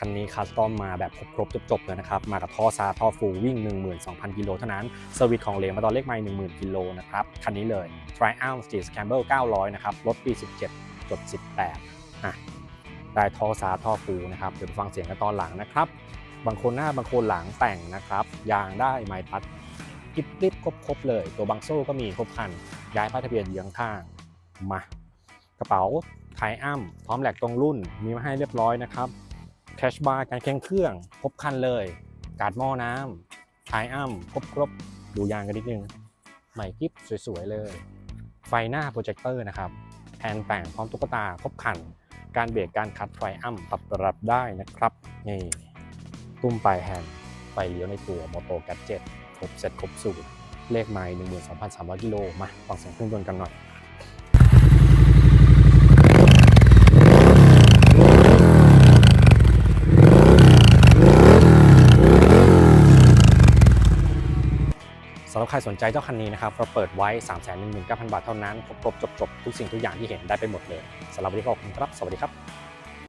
คันนี้คัสตอมมาแบบครบๆจบๆเลยนะครับ มากับท่อซาท่อฟูวิ่ง 12,000 กิโลเท่านั้นเซอร์วิสของเหลวมาตอนเลขไม่10,000 กิโลนะครับ คันนี้เลย Triumph Street Scramble 900 นะครับ รถปี 17จด18อะได้ท่อซาท่อฟูนะครับ เดี๋ยวไปฟังเสียงกันตอนหลังนะครับ บางคนหน้าบางคนหลังแต่งนะครับ ยางได้ไม้พัดกิบริบครบๆเลย ตัวบังโซ่ก็มีครบคัน ย้ายป้ายทะเบียนเยื้องข้างมากระเป๋าไทอัมพร้อมแหลกตรงรุ่นมีมาให้เรียบร้อยนะครับ แคชบาร์การแข่งเครื่อง ครบคันเลย การ์ดหม้อน้ำไทอัมครบครบดูยางกันนิดนึง ใหม่กิ๊บสวยๆเลย ไฟหน้าโปรเจคเตอร์นะครับแผนแต่งพร้อมตุ๊กตาครบคัน การเบรกการคัดไฟอัมปรับระดับได้นะครับ นี่ตุ้มปลายแฮนด์ไฟเลี้ยวในตัวมอโตแก d เจ็ตครบเสร็จครบสูตรเลขไมล์12,300กิโลมาฟังเสียงเครื่องยนต์กันหน่อยำหรับใครสนใจเจ้าคันนี้นะครับเราเปิดไว้ 3 1 9 0 0 0 บาทเท่านั้น ครบจบจบทุกสิ่งทุกอย่างที่เห็นได้ไปหมดเลยสำหรับวันนี้ก็ขอบคุณครับ สวัสดีครับ